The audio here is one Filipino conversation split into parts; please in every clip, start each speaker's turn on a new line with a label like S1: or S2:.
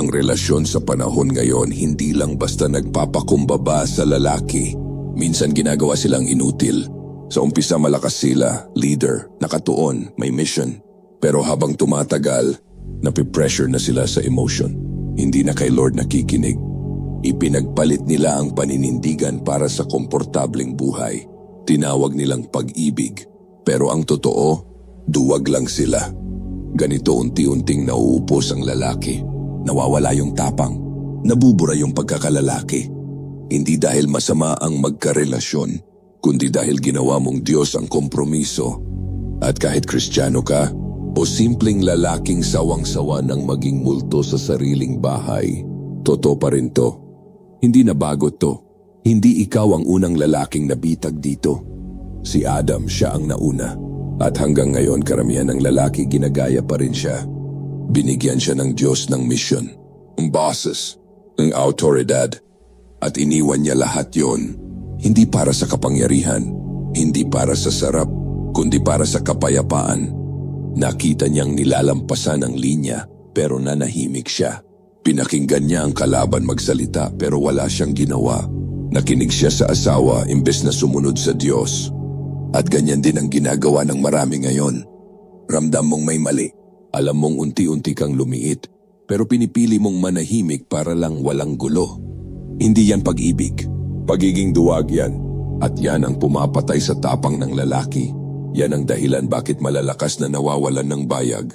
S1: Ang relasyon sa panahon ngayon hindi lang basta nagpapakumbaba sa lalaki. Minsan ginagawa silang inutil. Sa umpisa malakas sila, leader, nakatuon, may mission. Pero habang tumatagal, napipressure na sila sa emotion. Hindi na kay Lord nakikinig. Ipinagpalit nila ang paninindigan para sa komportableng buhay. Tinawag nilang pag-ibig. Pero ang totoo, duwag lang sila. Ganito unti-unting nauupos ang lalaki. Nawawala yung tapang. Nabubura yung pagkakalalaki. Hindi dahil masama ang magkarelasyon, kundi dahil ginawa mong Diyos ang kompromiso. At kahit kristyano ka, o simpleng lalaking sawang-sawa ng maging multo sa sariling bahay, totoo pa rin to. Hindi na bago to. Hindi ikaw ang unang lalaking nabitag dito. Si Adam siya ang nauna. At hanggang ngayon karamihan ng lalaki ginagaya pa rin siya. Binigyan siya ng Diyos ng mission, ng bosses, ng autoridad. At iniwan niya lahat yon, hindi para sa kapangyarihan, hindi para sa sarap, kundi para sa kapayapaan. Nakita niyang nilalampasan ang linya pero nanahimik siya. Pinakinggan niya ang kalaban magsalita pero wala siyang ginawa. Nakinig siya sa asawa imbes na sumunod sa Diyos. At ganyan din ang ginagawa ng marami ngayon. Ramdam mong may mali. Alam mong unti-unti kang lumiit. Pero pinipili mong manahimik para lang walang gulo. Hindi yan pag-ibig. Pagiging duwag yan. At yan ang pumapatay sa tapang ng lalaki. Yan ang dahilan bakit malalakas na nawawalan ng bayag.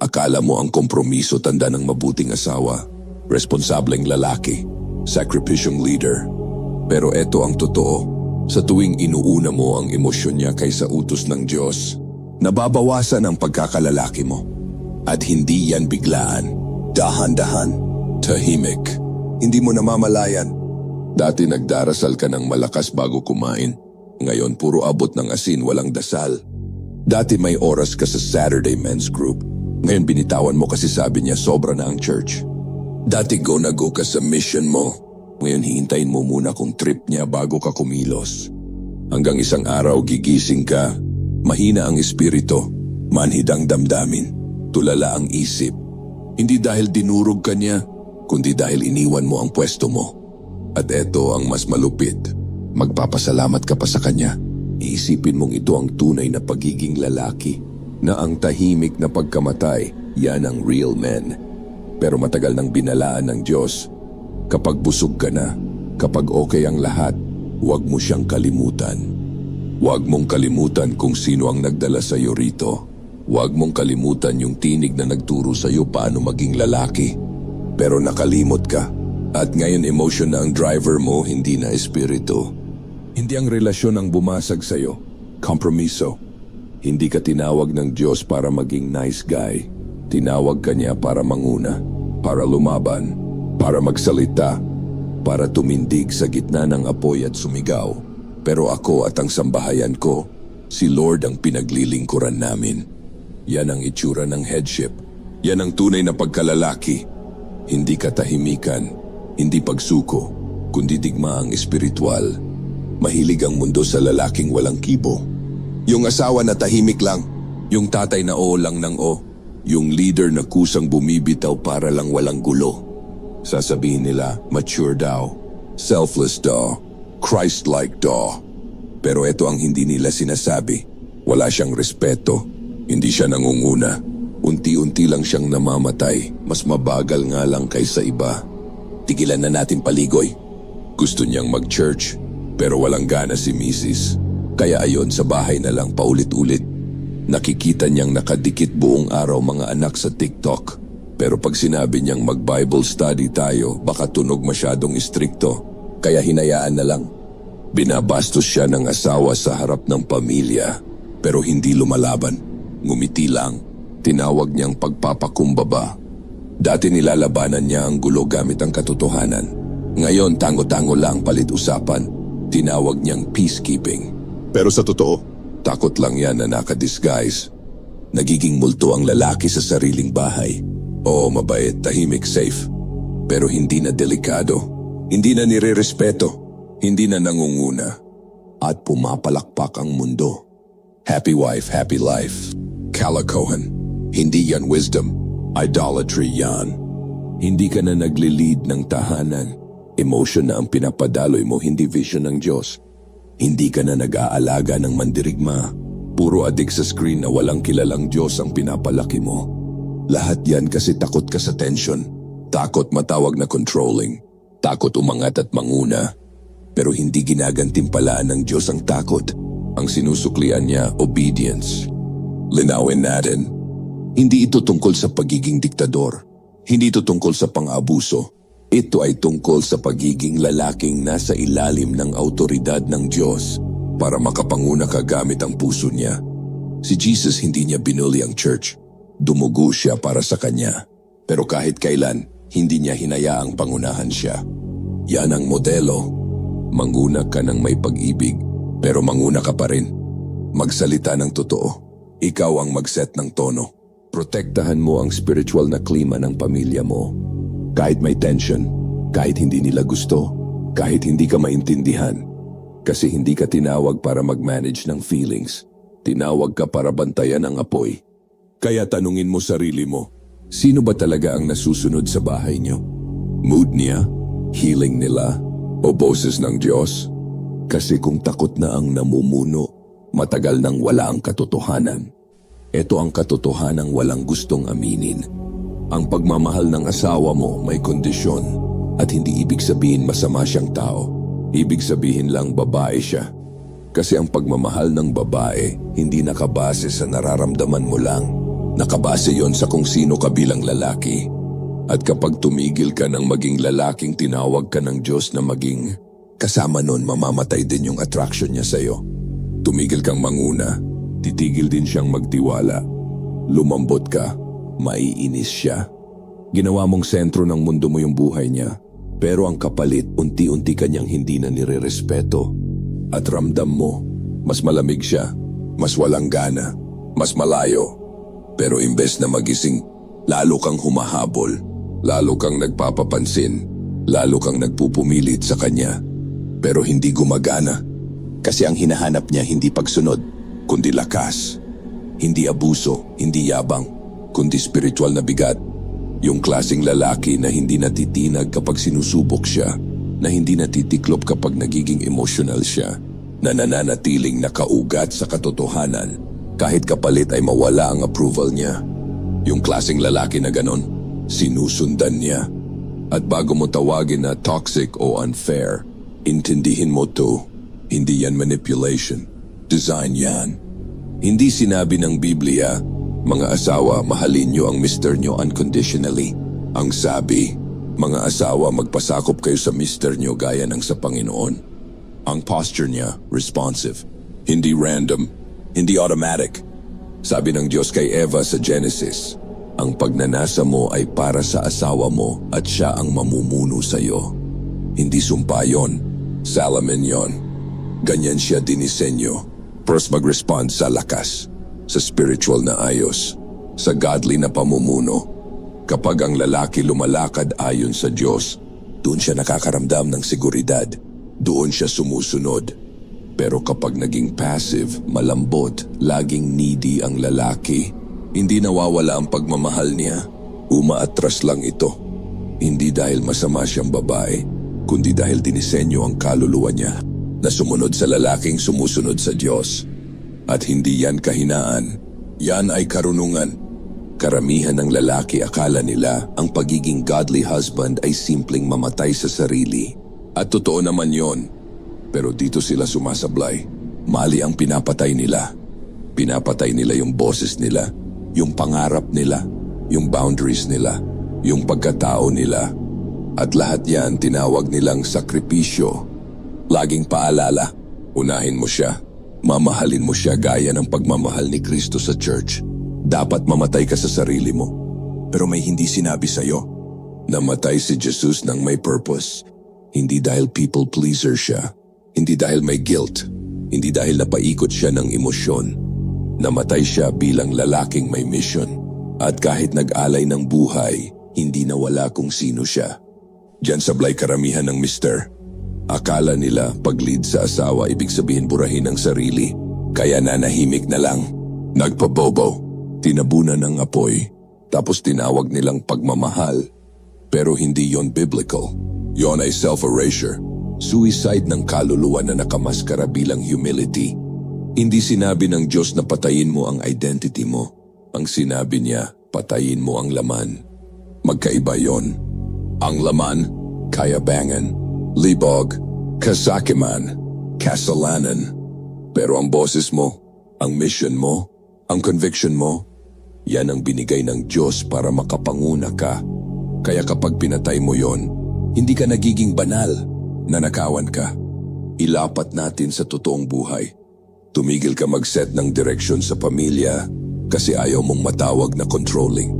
S1: Akala mo ang kompromiso tanda ng mabuting asawa, responsableng lalaki, sacrificial leader. Pero eto ang totoo, sa tuwing inuuna mo ang emosyon niya kaysa utos ng Diyos, nababawasan ang pagkakalalaki mo. At hindi yan biglaan, dahan-dahan, tahimik. Hindi mo namamalayan. Dati nagdarasal ka ng malakas bago kumain. Ngayon puro abot ng asin walang dasal. Dati may oras ka sa Saturday men's group. Ngayon binitawan mo kasi sabi niya sobra na ang church. Dati go na go ka sa mission mo. Ngayon hihintayin mo muna kung trip niya bago ka kumilos. Hanggang isang araw gigising ka, mahina ang espiritu, manhid ang damdamin, tulala ang isip. Hindi dahil dinurog ka niya, kundi dahil iniwan mo ang pwesto mo. At eto ang mas malupit. Magpapasalamat ka pa sa kanya. Iisipin mong ito ang tunay na pagiging lalaki. Na ang tahimik na pagkamatay, yan ang real man. Pero matagal nang binalaan ng Diyos. Kapag busog ka na, kapag okay ang lahat, huwag mo siyang kalimutan. Huwag mong kalimutan kung sino ang nagdala sa iyo rito. Huwag mong kalimutan yung tinig na nagturo sa iyo paano maging lalaki. Pero nakalimot ka. At ngayon emotion na ang driver mo, hindi na espiritu. Hindi ang relasyon ang bumasag sa iyo. Kompromiso. Hindi ka tinawag ng Diyos para maging nice guy. Tinawag ka niya para manguna, para lumaban, para magsalita, para tumindig sa gitna ng apoy at sumigaw. Pero ako at ang sambahayan ko, si Lord ang pinaglilingkuran namin. Yan ang itsura ng headship. Yan ang tunay na pagkalalaki. Hindi katahimikan, hindi pagsuko, kundi digmaang espiritual. Mahilig ang mundo sa lalaking walang kibo. Yung asawa na tahimik lang, yung tatay na oo lang ng o, yung leader na kusang bumibitaw para lang walang gulo. Sasabihin nila, mature daw, selfless daw, Christ-like daw. Pero ito ang hindi nila sinasabi. Wala siyang respeto. Hindi siya nangunguna. Unti-unti lang siyang namamatay. Mas mabagal nga lang kaysa iba. Tigilan na natin paligoy. Gusto niyang mag-church, pero walang gana si Mrs. Kaya ayon sa bahay na lang paulit-ulit. Nakikita niyang nakadikit buong araw mga anak sa TikTok. Pero pag sinabi niyang mag-Bible study tayo, baka tunog masyadong istrikto. Kaya hinayaan na lang. Binabastos siya ng asawa sa harap ng pamilya. Pero hindi lumalaban. Ngumiti lang. Tinawag niyang pagpapakumbaba. Dati nilalabanan niya ang gulo gamit ang katotohanan. Ngayon tango-tango lang palit usapan. Tinawag niyang peacekeeping. Pero sa totoo, takot lang yan na nakadisguise. Nagiging multo ang lalaki sa sariling bahay. Oo, mabait, tahimik, safe. Pero hindi na delikado. Hindi na nire-respeto. Hindi na nangunguna. At pumapalakpak ang mundo. Happy wife, happy life. Kala Cohen. Hindi yan wisdom. Idolatry yan. Hindi ka na nagli-lead ng tahanan. Emotion na ang pinapadaloy mo, hindi vision ng Diyos. Hindi ka na nag-aalaga ng mandirigma. Puro adik sa screen na walang kilalang Diyos ang pinapalaki mo. Lahat yan kasi takot ka sa tension. Takot matawag na controlling. Takot umangat at manguna. Pero hindi ginagantimpalaan ng Diyos ang takot. Ang sinusuklian niya, obedience. Linawin natin. Hindi ito tungkol sa pagiging diktador. Hindi ito tungkol sa pang-abuso. Ito ay tungkol sa pagiging lalaking nasa ilalim ng autoridad ng Diyos para makapanguna ka gamit ang puso niya. Si Jesus hindi niya binuli ang church. Dumugo siya para sa kanya. Pero kahit kailan, hindi niya hinayaang pangunahan siya. Yan ang modelo. Manguna ka ng may pag-ibig, pero manguna ka pa rin. Magsalita ng totoo. Ikaw ang mag-set ng tono. Protektahan mo ang spiritual na klima ng pamilya mo. Kahit may tension, kahit hindi nila gusto, kahit hindi ka maintindihan. Kasi hindi ka tinawag para mag-manage ng feelings. Tinawag ka para bantayan ang apoy. Kaya tanungin mo sarili mo, sino ba talaga ang nasusunod sa bahay niyo? Mood niya? Healing nila? O boses ng Diyos? Kasi kung takot na ang namumuno, matagal nang wala ang katotohanan. Ito ang katotohanang walang gustong aminin. Ang pagmamahal ng asawa mo may kondisyon at hindi ibig sabihin masama siyang tao. Ibig sabihin lang babae siya. Kasi ang pagmamahal ng babae hindi nakabase sa nararamdaman mo lang. Nakabase yon sa kung sino ka bilang lalaki. At kapag tumigil ka ng maging lalaking tinawag ka ng Diyos na maging, kasama nun mamamatay din yung attraction niya sa'yo. Tumigil kang manguna, titigil din siyang magtiwala. Lumambot ka, maiinis siya. Ginawa mong sentro ng mundo mo yung buhay niya, pero ang kapalit unti-unti kanyang hindi na nirerespeto. At ramdam mo, mas malamig siya, mas walang gana, mas malayo. Pero imbes na magising, lalo kang humahabol, lalo kang nagpapapansin, lalo kang nagpupumilit sa kanya. Pero hindi gumagana. Kasi ang hinahanap niya hindi pagsunod, kundi lakas. Hindi abuso, hindi yabang, kundi spiritual na bigat. Yung klasing lalaki na hindi natitinag kapag sinusubok siya, na hindi natitiklop kapag nagiging emotional siya, na nananatiling nakaugat sa katotohanan kahit kapalit ay mawala ang approval niya. Yung klasing lalaki na ganon, sinusundan niya. At bago mo tawagin na toxic o unfair, intindihin mo to, hindi yan manipulation. Design yan. Hindi sinabi ng Biblia, mga asawa, mahalin niyo ang mister niyo unconditionally. Ang sabi, mga asawa, magpasakop kayo sa mister niyo gaya ng sa Panginoon. Ang posture niya, responsive. Hindi random, hindi automatic. Sabi ng Diyos kay Eva sa Genesis, ang pagnanasa mo ay para sa asawa mo at siya ang mamumuno sa iyo. Hindi sumpa yon, salamin yon. Ganyan siya dinisenyo. First mag-respond sa lakas, sa spiritual na ayos, sa godly na pamumuno. Kapag ang lalaki lumalakad ayon sa Diyos, doon siya nakakaramdam ng seguridad. Doon siya sumusunod. Pero kapag naging passive, malambot, laging needy ang lalaki, hindi nawawala ang pagmamahal niya. Umaatras lang ito. Hindi dahil masama siyang babae, kundi dahil dinisenyo ang kaluluwa niya na sumunod sa lalaking sumusunod sa Diyos. At hindi yan kahinaan, yan ay karunungan. Karamihan ng lalaki akala nila ang pagiging godly husband ay simpleng mamatay sa sarili. At totoo naman yon. Pero dito sila sumasablay. Mali ang pinapatay nila. Pinapatay nila yung boses nila, yung pangarap nila, yung boundaries nila, yung pagkatao nila. At lahat yan tinawag nilang sakripisyo. Laging paalala, unahin mo siya. Mamahalin mo siya gaya ng pagmamahal ni Kristo sa church. Dapat mamatay ka sa sarili mo. Pero may hindi sinabi sa'yo. Namatay si Jesus ng may purpose. Hindi dahil people pleaser siya. Hindi dahil may guilt. Hindi dahil napaikot siya ng emosyon. Namatay siya bilang lalaking may mission. At kahit nag-alay ng buhay, hindi nawala kung sino siya. Diyan sablay karamihan ng mister. Akala nila pag-lead sa asawa ibig sabihin burahin ang sarili. Kaya nanahimik na lang. Nagpabobo. Tinabunan ng apoy. Tapos tinawag nilang pagmamahal. Pero hindi yon biblical. Yon ay self-erasure. Suicide ng kaluluwa na nakamaskara bilang humility. Hindi sinabi ng Diyos na patayin mo ang identity mo. Ang sinabi niya, patayin mo ang laman. Magkaiba yon. Ang laman, kayabangan, libog, kasakiman, kasalanan. Pero ang boses mo, ang mission mo, ang conviction mo, yan ang binigay ng Diyos para makapanguna ka. Kaya kapag pinatay mo yon, hindi ka nagiging banal, nanakawan ka. Ilapat natin sa totoong buhay. Tumigil ka mag-set ng direksyon sa pamilya kasi ayaw mong matawag na controlling.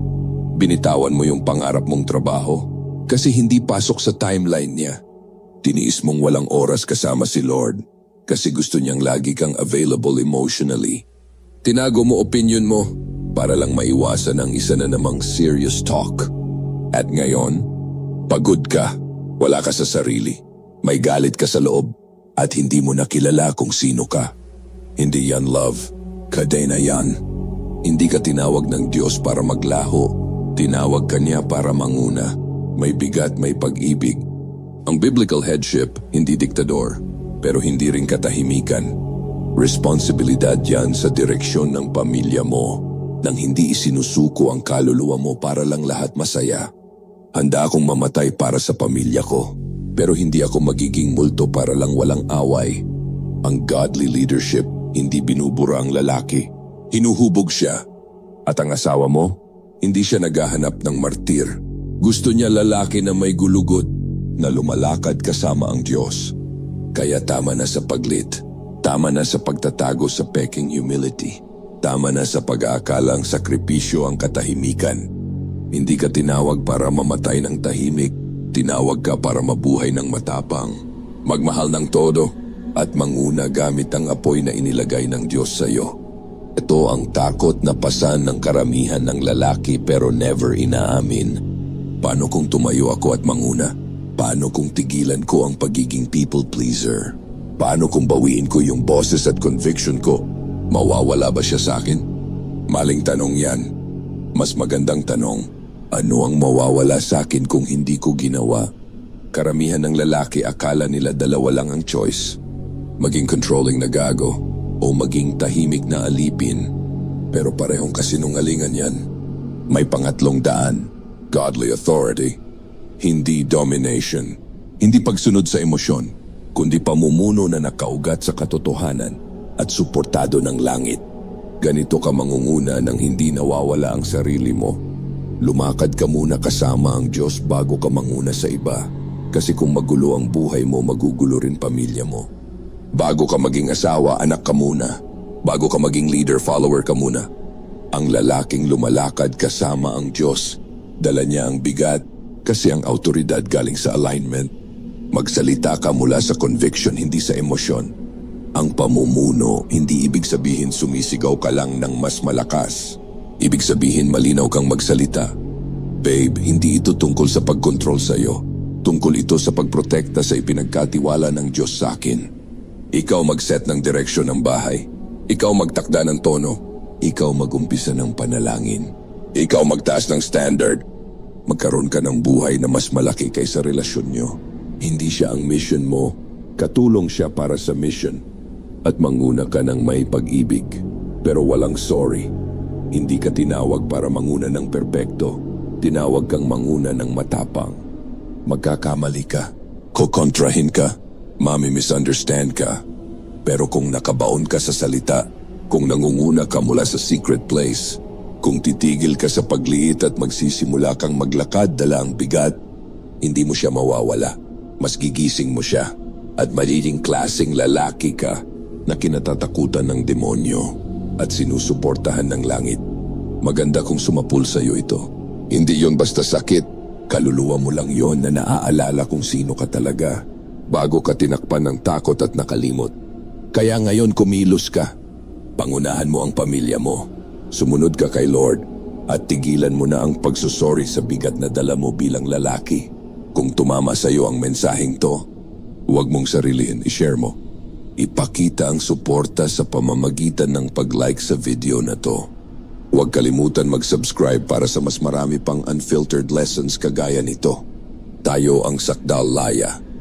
S1: Binitawan mo yung pangarap mong trabaho kasi hindi pasok sa timeline niya. Tiniis mong walang oras kasama si Lord kasi gusto niyang lagi kang available emotionally. Tinago mo opinion mo para lang maiwasan ang isa na namang serious talk. At ngayon, pagod ka, wala ka sa sarili, may galit ka sa loob, at hindi mo nakilala kung sino ka. Hindi yan love, kadena yan. Hindi ka tinawag ng Diyos para maglaho, tinawag ka niya para manguna. May bigat, may pag-ibig. Ang biblical headship, hindi diktador, pero hindi rin katahimikan. Responsibilidad yan sa direksyon ng pamilya mo nang hindi isinusuko ang kaluluwa mo para lang lahat masaya. Handa akong mamatay para sa pamilya ko, pero hindi ako magiging multo para lang walang away. Ang godly leadership, hindi binubura ang lalaki. Hinuhubog siya. At ang asawa mo, hindi siya naghahanap ng martir. Gusto niya lalaki na may gulugod, na lumalakad kasama ang Diyos. Kaya tama na sa paglit. Tama na sa pagtatago sa peking humility. Tama na sa pag-aakalang sakripisyo ang katahimikan. Hindi ka tinawag para mamatay ng tahimik. Tinawag ka para mabuhay ng matapang. Magmahal ng todo at manguna gamit ang apoy na inilagay ng Diyos sa iyo. Ito ang takot na pasan ng karamihan ng lalaki pero never inaamin. Paano kung tumayo ako at manguna? Paano kung tigilan ko ang pagiging people pleaser? Paano kung bawiin ko yung boses at conviction ko? Mawawala ba siya sa akin? Maling tanong yan. Mas magandang tanong, ano ang mawawala sa akin kung hindi ko ginawa? Karamihan ng lalaki akala nila dalawa lang ang choice. Maging controlling na gago o maging tahimik na alipin. Pero parehong kasinungalingan yan. May pangatlong daan, godly authority. Hindi domination. Hindi pagsunod sa emosyon, kundi pamumuno na nakaugat sa katotohanan at suportado ng langit. Ganito ka mangunguna nang hindi nawawala ang sarili mo. Lumakad ka muna kasama ang Diyos bago ka manguna sa iba. Kasi kung magulo ang buhay mo, magugulo rin pamilya mo. Bago ka maging asawa, anak ka muna. Bago ka maging leader, follower ka muna. Ang lalaking lumalakad kasama ang Diyos. Dala niya ang bigat kasi ang autoridad galing sa alignment. Magsalita ka mula sa conviction, hindi sa emosyon. Ang pamumuno, hindi ibig sabihin sumisigaw ka lang ng mas malakas. Ibig sabihin malinaw kang magsalita. Babe, hindi ito tungkol sa pagkontrol sa iyo. Tungkol ito sa pagprotekta sa ipinagkatiwala ng Diyos sa akin. Ikaw mag-set ng direksyon ng bahay. Ikaw magtakda ng tono. Ikaw magumpisa ng panalangin. Ikaw magtaas ng standard. Magkaroon ka ng buhay na mas malaki kaysa relasyon nyo. Hindi siya ang mission mo. Katulong siya para sa mission. At manguna ka ng may pag-ibig. Pero walang sorry. Hindi ka tinawag para manguna ng perpekto. Tinawag kang manguna ng matapang. Magkakamali ka. Kukontrahin ka. Mami misunderstand ka. Pero kung nakabaon ka sa salita, kung nangunguna ka mula sa secret place, kung titigil ka sa pagliit at magsisimula kang maglakad dala ang bigat, hindi mo siya mawawala. Mas gigising mo siya at magiging klaseng lalaki ka na kinatatakutan ng demonyo at sinusuportahan ng langit. Maganda kung sumapul sa iyo ito. Hindi yon basta sakit. Kaluluwa mo lang yon na naaalala kung sino ka talaga bago ka tinakpan ng takot at nakalimot. Kaya ngayon kumilos ka. Pangunahan mo ang pamilya mo. Sumunod ka kay Lord at tigilan mo na ang pagsusori sa bigat na dala mo bilang lalaki. Kung tumama sa iyo ang mensaheng to, huwag mong sarilihin, i-share mo. Ipakita ang suporta sa pamamagitan ng pag-like sa video na to. Huwag kalimutan mag-subscribe para sa mas marami pang unfiltered lessons kagaya nito. Tayo ang Sakdal Laya